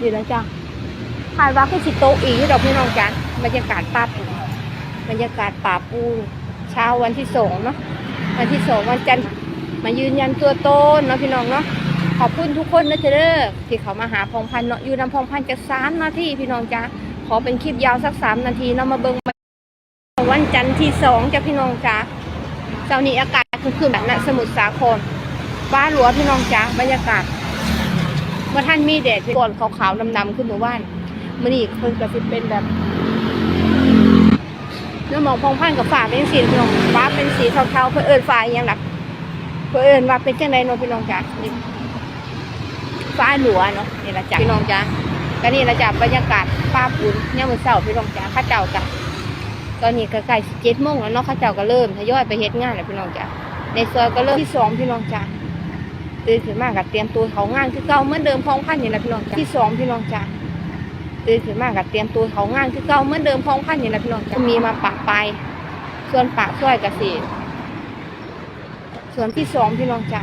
ดีแล้วจ้ะคาดว่าคือสิโตอีกดอกพี่น้องจ้ะบรรยากาศป่าปูบรรยากาศป่าปูเช้าวันที่สองเนาะวันที่สองวันจันทร์มายืนยันตัวตนเนาะพี่น้องเนาะขอบคุณทุกคนนะเจ้าเด้อที่เขามาหาพองพันเนาะอยู่นำพองพันจะสามนาทีพี่น้องจ้ะขอเป็นคลิปยาวสักสามนาทีเนาะมาเบิ่งวันจันทร์ที่สองจ้ะพี่น้องจ้ะเช้านี้อากาศคืนๆแบบนั้นสมุทรสาครบ้านหลวงพี่น้องจ้ะบรรยากาศ เมื่อท่านมีแดดก่อนขาวๆดำๆขึ้นหมู่บ้านมันนี่เพิ่นก็สิเป็นแบบเนื้อหมองพองพันกับฝาเป็นสีพี่น้องฟ้าเป็นสีเทาๆเพื่อเอิญฟ้าอหยังหลักเพื่อเอิญว่าเป็นจังไดเนาะพี่น้องจ้ะฟ้าหลัวเนาะนี่ละจ้ะพี่น้องจ้ะก็นี่ละจ้ะบรรยากาศป้าปุ่นเนี่ยมือเช้าพี่น้องจ้ะข้าเจ้าจ้ะตอนนี้ก็ใกล้สิเจ็ดโมงแล้วเนาะข้าเจ้าก็เริ่มทยอยไปเฮ็ดงานแล้วพี่น้องจ้ะในซอยก็เริ่มที่สองพี่น้องจ้ะ ตื่นขึ้นมากับเตรียมตัวเขางานคือเก่าเหมือนเดิมพองพันนี่แหละพี่น้องจ้ะที่สองพี่น้องจ้ะตื่นขึ้นมากับเตรียมตัวเขางานคือเก่าเหมือนเดิมพองพันนี่แหละพี่น้องจ้ะมีมาปะปลายส่วนปากซอยกบสีส่วนที่สองพี่น้องจ้ะ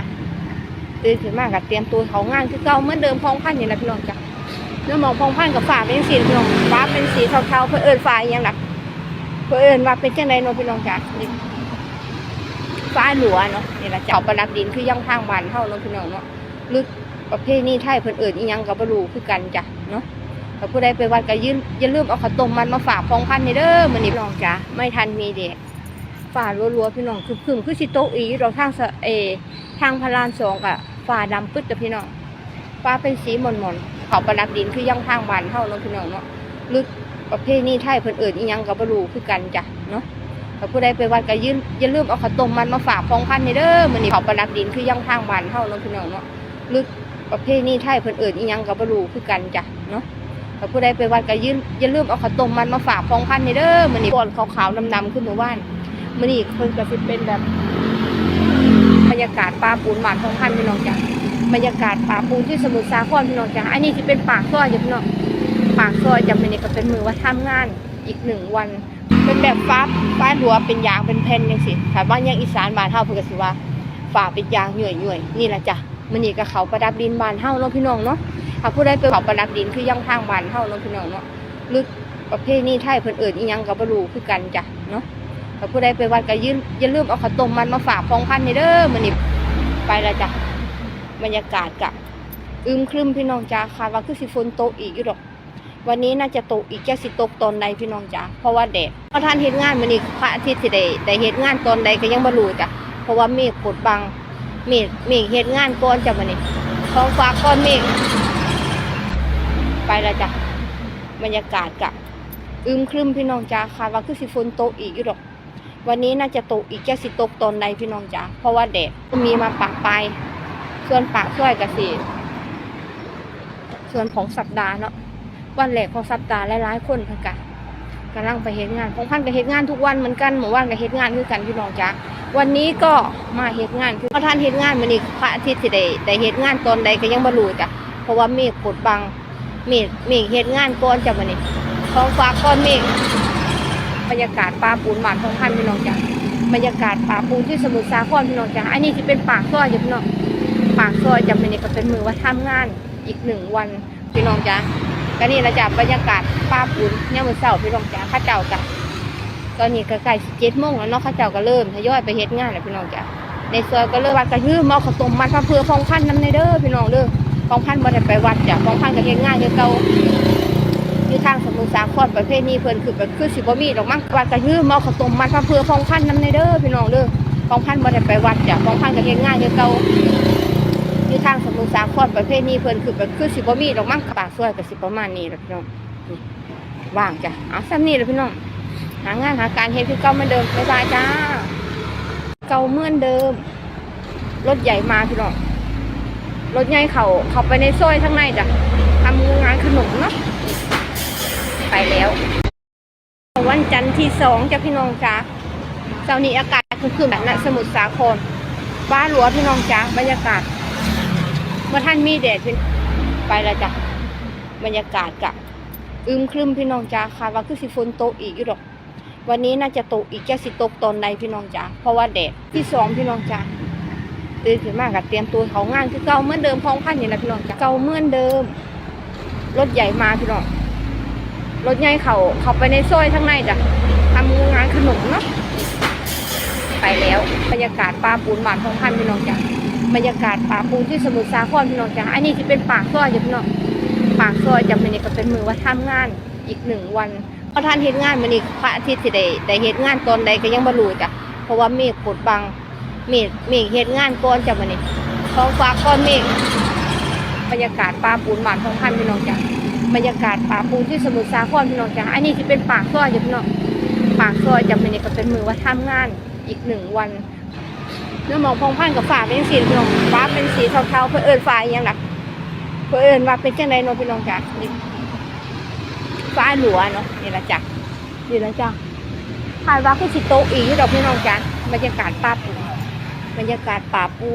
ตื่นขึ้นมากับเตรียมตัวเขางานคือเก่าเหมือนเดิมพองพันนี่แหละพี่น้องจ้ะเนื้อหมองพองพันกับฝาเป็นสีพี่น้องฟ้าเป็นสีเทาๆเพื่อเอิญฟ้าอหยังหลักเพื่อเอิญว่าเป็นจังไดเนาะพี่น้องจ้ะนี่ ฟ้าหลัวเนาะนี่ละจ้าประดับดินคือยังทางบานเฮาเนาะพี่น้องเนาะหรือประเภทนี้ไทยเพิ่นเอิ้นอียังก็บ่รู้คือกันจ้ะเนาะถ้าผู้ใดไปวัดก็ยืนอย่าลืมเอาข้าวต้มมันมาฝากพองพันนี่เด้อมื้อนี้พี่น้องจ้ะไม่ทันมีเด็กฟ้ารัวๆพี่น้องคือคึมคือสิโตอีอยู่ดอกทางเอทางพระรามสองก็ฟ้าดำปึ๊ดจ้ะพี่น้องฟ้าเป็นสีหม่นๆเขาประดับดินคือยังทางบานเฮาเนาะพี่น้องเนาะหรือประเภทนี้ไทยเพิ่นเอิ้นอียังก็บ่รู้คือกันจ้ะเนาะ ถ้าผู้ใดไปวัดก็ยืนอย่าลืมเอาข้าวต้มมันมาฝากพองพันนี่เด้อมื้อนี้เขาประดับดินคือยังทางบ้านเฮาเนาะพี่น้องเนาะหรือประเภทนี้ไทยเพิ่นเอิ้นอีหยังก็บ่รู้คือกันจ้ะเนาะถ้าผู้ใดไปวัดก็ยืนอย่าลืมเอาข้าวต้มมันมาฝากพองพันนี่เด้อมื้อนี้ก่อนขาวๆดำๆขึ้นหมู่บ้านมื้อนี้เพิ่นก็สิเป็นแบบบรรยากาศปลาปูนหมานพองพันพี่น้องจ้ะบรรยากาศปลาปูนที่สมุทรสาครพี่น้องจ้ะอันนี้สิเป็นปากซอยจ้ะพี่น้องปากซอยจ้ะมื้อนี้ก็เป็นมือว่าทำงานอีกหนึ่งวัน เป็นแบบฟ้าฟ้าหัวเป็นยางเป็นแผ่นยังสิถ้าบ้ายังอีสานบ้านเฮาเพิ่นก็สิว่าฟ้าเป็นยางหน่วยๆนี่แหละจ้ะมื้อนี้ก็เขาประดับดินบานเฮาเนาะพี่น้องเนาะถ้าผู้ใดไปเขาประดับดินคือยังทางบานเฮาเนาะพี่น้องเนาะหรือประเภทนี้ไทยเพิ่นเอิ้นอีหยังก็บ่รู้คือกันจ้ะเนาะถ้าผู้ใดไปวัดก็ยืนอย่าลืมเอาข้าวต้มมันมาฝากพองพันนี่เด้อมื้อนี้ไปล้วจ้ะบรรยากาศกะอึมครึมพี่น้องจ้าคาดว่าคือสิฝนตกอีกอยู่ดอก วันนี้น่าจะตกอีกแค่สิตกตอนใดพี่น้องจ๋าเพราะว่าแดดเพราะท่านเฮ็ดงานมื้อนี้พระอาทิตย์สิได้ได้เฮ็ดงานตอนใดก็ยังบ่รู้จ้ะเพราะว่าเมฆกดบังเมฆเมฆเฮ็ดงานก่อนจ้ะมื้อนี้ท้องฟ้าก้อนเมฆไปแล้วจ้ะบรรยากาศกะอึมครึมพี่น้องจ๋าคาดว่าคือสิฝนตกอีกอยู่ดอก วันนี้น่าจะตกอีกแค่สิตกตอนใดพี่น้องจ๋าเพราะว่าแดดมีมาปะปลายส่วนปากซ้อยก็สิส่วนของสัปดาห์เนาะ วันแรกของสัปดาห์หลายๆคนเพิ่นกะกำลังไปเฮ็ดงานของพันก็เฮ็ดงานทุกวันเหมือนกันหมู่วันก็เฮ็ดงานคือกันพี่น้องจ้าวันนี้ก็มาเฮ็ดงานคือพอท่านเฮ็ดงานมื้อนี้พระอาทิตย์สิได้ได้เฮ็ดงานตอนใดก็ยังบ่รู้จ้ะเพราะว่าเมฆกดบังเมฆเมฆเฮ็ดงานก่อนจ้ะมื้อนี้ท้องฟ้าก้อนเมฆบรรยากาศปลาปูนหมานของพันพี่น้องจ้ะบรรยากาศปลาปูนที่สมุทรสาครพี่น้องจ้ะอันนี้สิเป็นปากซอยจ้ะพี่น้องปากซอยจ้ะมื้อนี้ก็เป็นมือว่าทำงานอีกหนึ่งวันพี่น้องจ้ะ ก็นี่ละจ้ะบรรยากาศป้าปุ่นเนี่ยมือเสาพี่น้องจ้าข้าเจ้าจ้ะตอนนี้ก็ใกล้สิเจ็ดโมงแล้วเนาะข้าเจ้าก็เริ่มทยอยไปเฮ็ดงานแล้วพี่น้องจ้ะในซอยก็เริ่มวัดกระหื้อมาเอาขตมมัดมาเพื่อฟองพันน้ำในเด้อพี่น้องเด้อฟองพันบ่ได้ไปวัดจ้ะฟองพันก็เฮ็ดงานคือเก่าอยู่ทางสมุทรสาครประเภทนี้เพิ่นคือแบบคือสิบ่มีดอกมั้งวัดกระหื้อมาเอาขตมมัดมาเพื่อฟองพันน้ำในเด้อพี่น้องเด้อฟองพันบ่ได้ไปวัดจ้ะฟองพันก็เฮ็ดงานคือเก่า อยู่ทางสมุทรสาครประเภทนี้เพิ่นคือแบบคือสิบ่มีดอกมั้งปากซอยก็สิประมาณนี้แหละพี่น้องว่างจ้ะเอาซ้ำนี่แหละพี่น้องหางานหาการเฮ็ดคือเก่าเหมือนเดิมบ๊ายบายจ้า เก่าเหมือนเดิม รถใหญ่มาพี่น้องรถใหญ่เขาเขาไปในซอยข้งในจ้ะทำงานขนมเนาะไปแล้ว วันจันทร์ที่สองจ้ะพี่น้องจ้าเช้านี้อากาศคือแบบนั้นสมุทรสาครบ้านหลวงพี่น้องจ้าบรรยากาศ เมื่อท่านมีแดดเป็นไปแล้วจ้ะบรรยากาศกะอึมครึมพี่น้องจ้าคาดว่าคือสิฝนตกอีกอยู่ดอก วันนี้น่าจะตกอีกแค่สิตกตอนใดพี่น้องจ้าเพราะว่าแดดที่สองพี่น้องจ้าตื่นขึ้นมากับเตรียมตัวเขางานคือเก่าเหมือนเดิมพ้องพันนี่แหละพี่น้องจ้าเก่าเหมือนเดิม รถใหญ่มาพี่น้องรถใหญ่เขาเขาไปในซอยทั้างในจ้ะทำงานขนมเนาะไปแล้วบรรยากาศปลาปูนหวานของพันพี่น้องจ้ะ บรรยากาศปลาปูนที่สมุทรสาครพี่น้องจ้ะอันนี้จะเป็นปากซอยจ้ะพี่น้องปากซอยจะเป็นนี่ก็เป็นมือว่าทำงานอีกหนึ่งวันเพอท่านเฮ็ดงานมันนี่พระอาทิตย์สิได้ได้เฮ็ดงานตอนใดก็ยังบ่รู้จ้ะเพราะว่าเมฆปดบังเมฆเมฆเฮ็ดงานก่อนจ้ะมันนี่ท้องฟ้าก้อนเมฆบรรยากาศปลาปูนหวานของพันพี่น้องจ้ะบรรยากาศปลาปูนที่สมุทรสาครพี่น้องจ้ะอันนี้จะเป็นปากซอยจ้ะพี่น้องปากซอยจะเป็นนี่ก็เป็นมือว่าทำงานอีกหนึ่งวัน เนื้อหมองพองพันกับฝาเป็นสีพี่น้องฟ้าเป็นสีเทาๆเพื่อเอิญฟ้าอหยังหลักเพื่อเอิญว่าเป็นจังไดเนพี่น้องจ้ะนี่ฟ้าหลัวเนาะนี่ละจ้ะนี่ละจ้ะคาดว่าคือสิโตอีกอยู่ดอกพี่น้องจ้ะบรรยากาศปลาปูบรรยากาศป่าปู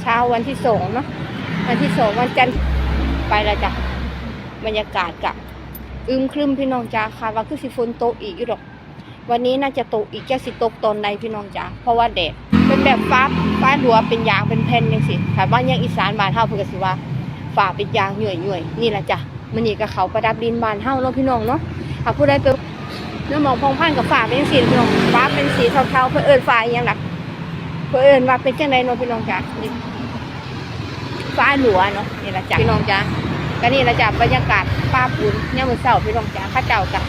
เช้าวันที่สองเนาะวันที่สองวันจันทร์ไปล้วจ้ะบรรยากาศกะอึมครึมพี่น้องจ้าคาดว่าคือสิฝนตอีกอยู่ดอก วันนี้น่าจะตกอีกจะสิตกตอนใดพี่น้องจ้าเพราะว่าแดดเป็นแบบฟ้าฟ้าหัวเป็นยางเป็นแผ่นยังสิถ้าบ้านยังอีสานบ้านเฮาเพิ่นก็สิว่าฟ้าเป็นยางหน่วยหน่วยนี่แหละจ้ะมันนี่ก็เขาประดับดินบ้านเฮาเนาะพี่น้องเนาะถ้าผู้ใดไปเนื้อหมองพองพันกับฟ้าเป็นสีพี่น้องฟ้าเป็นสีเทาๆเพื่อเอิญฟ้าอหยังหลักเพื่อเอิญว่าเป็นจังไดเนาะพี่น้องจ้าฟ้าหลัวเนาะนี่แหละจ้ะพี่น้องจ้ะก็นี่ละจ้ะบรรยากาศป้าปูนเนี่ยมือเสาร์พี่น้องจ้ะข้าเจ้ากัน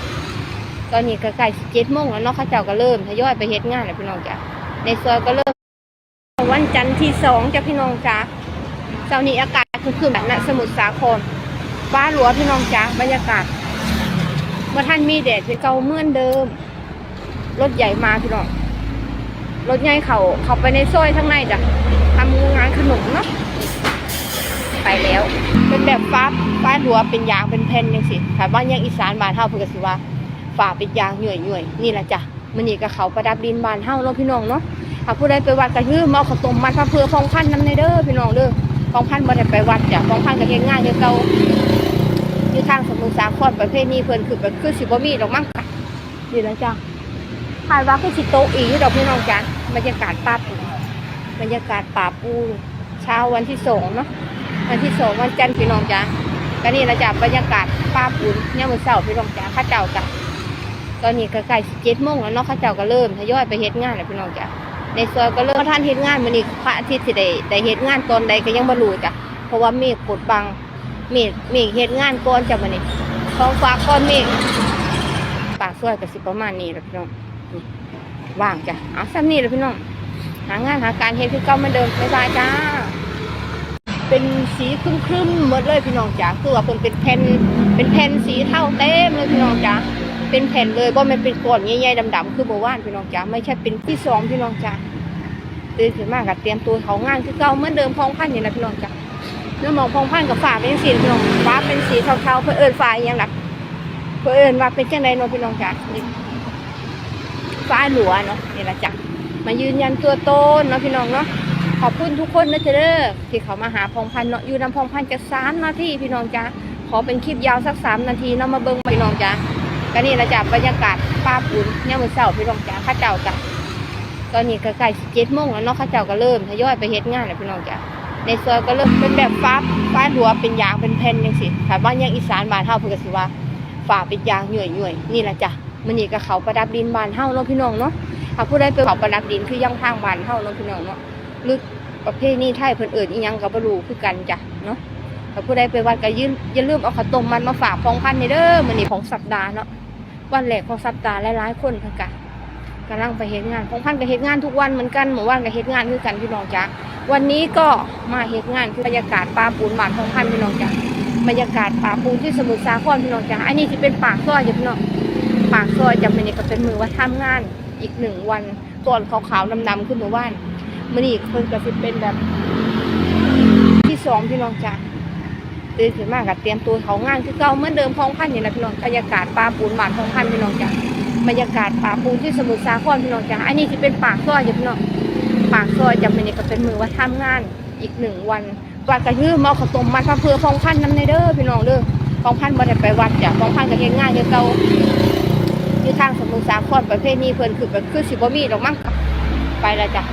ตอนนี้ก็ใกล้เจ็ดโมงแล้วเนาะข้าเจ้าก็เริ่มทยอยไปเฮ็ดงานแล้วพี่น้องจ้ะในซอยก็เริ่มวันจันทร์ที่สองจ้ะพี่น้องจ้ะเช้านี้อากาศคือแบบนั้นสมุทรสาครฟ้าหลัวพี่น้องจ้ะบรรยากาศเมื่อท่านมีแดดเป็นเก่าเมื่อนเดิม รถใหญ่มาพี่น้องรถใหญ่เขาเขาไปในซอยทั้งในจ้ะทำงานขนมเนาะไปแล้ว เป็นแบบฟ้าฟ้าหัวเป็นยางเป็นแผ่นยังสิถ้าบ้านยังอีสานบ้านเฮาเพิ่นก็สิว่า ฟ้าเป็นยางหน่วยหน่วยนี่แหละจ้ะมันนี่ก็เขาประดับดินบานเฮ้าเนาะพี่น้องเนาะถ้าผู้ใดไปวัดก็ยืมเอาข้าวต้มมัดพระเพื่อพองพันน้ำในเด้อพี่น้องเด้อพองพันบ่ได้ไปวัดจ้ะพองพันก็เฮ็ดงานคือเก่าอยู่ทางสมุทรสาครประเภทนี้เพิ่นคือแบบคือสิบ่มีดอกมั้งค่ะนี่แหละจ้ะคาดว่าคือสิโตอียุดอกพี่น้องจ้ะบรรยากาศป่าปูบรรยากาศป่าปูเช้าวันที่สองเนาะวันที่สองวันจันทร์พี่น้องจ้าก็นี่ละจ้ะบรรยากาศป้าปูนเนี่ยมมือเสาพี่น้องจ้าข้าเจ้ากัน ตอนนี้ก็ใกล้เจ็ดโมงแล้วเนาะข้าเจ้าก็เริ่มทยอยไปเฮ็ดงานแล้วพี่น้องจ้าในซอยก็เริ่มท่านเฮ็ดงานมันนี่พระอาทิตย์สิได้ได้เฮ็ดงานตอนใดก็ยังบ่รู้จ้ะเพราะว่าเมฆปดบังเมฆเมฆเฮ็ดงานก่อนจ้ะมันนี่ท้องฟ้าก้อนเมฆปากซอยก็สิประมาณนี้แหละพี่น้องว่างจ้ะเอาซ้ำนี่แหละพี่น้องหางานหาการเฮ็ดคือเก่าเหมือนเดิมบ๊ายบายจ้าเป็นสีครึ้มๆหมดเลยพี่น้องจ๋าคือว่าเพิ่นเป็นแผ่นเป็นแผ่นสีเท่าเต็มเลยพี่น้องจ๋า เป็นแผ่นเลยบ่แม่นเป็นก้อนใหญ่ๆดำๆคือเมื่านพี่น้องจ๋าไม่ใช่เป็นที่สองพี่น้องจ๋าตื่นขึ้นมาก็เตรียมตัวเขางานคือเก่าเหมือนเดิมพองพันอยู่นะพี่น้องจ๋าเนื้อหมองพองพันกับฟ้าเป็นสีพี่น้องฟ้าเป็นสีเทาๆเพื่อเอิญฟ้าอหยังหลักเพื่อเอิญว่าเป็นจังไดเนพี่น้องจ๋าฟ้าหลัวเนาะนี่ละจ้ะมายืนยันตัวตนเนาะพี่น้องเนาะขอบคุณทุกคนนะเจเด้อที่เขามาหาพองพันเนาะอยู่นำพองพันจะสามนาทีพี่น้องจ้าขอเป็นคลิปยาวสักสามนาทีเนาะมาเบิ้งพี่น้องจ้า ก็นี่ละจ้ะบรรยากาศป้าปูนเนี่ยมือเสาพี่น้องจ้าข้าเจ้ากันตอนนี้ก็ใกล้เจ็ดโมงแล้วเนาะข้าเจ้าก็เริ่มทยอยไปเฮ็ดงานแล้วพี่น้องจ้าในซอยก็เริ่มเป็นแบบฟ้าฟ้าหัวเป็นยางเป็นแผ่นยังสิถ้าบ้านยังอีสานบ้านเฮาเพิ่นก็สิว่าฟ้าเป็นยางหน่วยหน่วยนี่แหละจ้ะมันนี่ก็เขาประดับดินบานเฮาเนาะพี่น้องเนาะถ้าผู้ใดไปเขาประดับดินคือยังทางบานเฮาเนาะพี่น้องเนาะหรือประเภทนี้ไทยเพิ่นเอิญอีหยังกับ่รู้คือกันจ้ะเนาะถ้าผู้ใดไปวัดก็ยืนอย่าลืมเอาข้าวต้มมันมาฝากพองพันในเด้อมื้อนี้ของสัปดาห์เนาะ วันแรกของสัปดาห์หลายๆคนเพิ่นก็กำลังไปเฮ็ดงานพองพันก็เฮ็ดงานทุกวันเหมือนกันเมื่อวานก็เฮ็ดงานคือกันพี่น้องจ้ะวันนี้ก็มาเฮ็ดงานคือบรรยากาศปลาปูนบ้านพองพันพี่น้องจ้ะบรรยากาศปลาปูนที่สมุทรสาครพี่น้องจ้ะอันนี้จะเป็นปากซอยจ้ะพี่น้องปากซอยจะเป็นนี่ก็เป็นมือว่าทำงานอีกหนึ่งวันก่อนขาวๆดำๆขึ้นเมื่อวานมันอีกคนก็สิเป็นแบบที่สองพี่น้องจ้า ตื่นขึ้นมาก็เตรียมตัวเขางานคือเก่าเหมือนเดิมพองพันอยู่นะพี่น้องบรรยากาศปลาปูนหวานพองพันพี่น้องจ้าบรรยากาศปลาปูนที่สมุทรสาครพี่น้องจ้าอันนี้จะเป็นปากซอยพี่น้องปากซอยจะเป็นนี่ก็เป็นมือว่าทำงานอีกหนึ่งวันวัดก็ยืมเอาข้าวต้มมัดพระเพื่อพองพันน้ำในเด้อพี่น้องเด้อพองพันบ่ได้ไปวัดจ้ะพองพันก็เฮ็ดงานคือเก่าอยู่ทางสมุทรสาครประเภทนี้เพิ่นคือแบบคือสิบมีดอกมั้งไปแล้วจ้ะ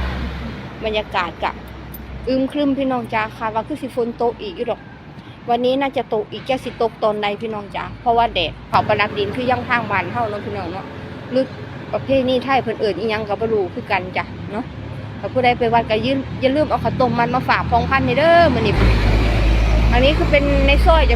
บรรยากาศกะอึมครึมพี่น้องจ้าคาดว่าคือสิฝนโตอีกอยู่ดอก วันนี้น่าจะตกอีกแค่สิตกตอนใดพี่น้องจ๋าเพราะว่าแดดเผาประดับดินคือยังทางบานเท่าเนาะพี่น้องเนาะลึกประเภทนี้ไทยเพิ่นเอิญอีหยังกับบรูคือกันจ้ะเนาะถ้าผู้ใดไปวัดก็ยืนอย่าลืมเอาขนมมันมาฝากพองพันในเด้อมันนี่อันนี้คือเป็นในซอยจะ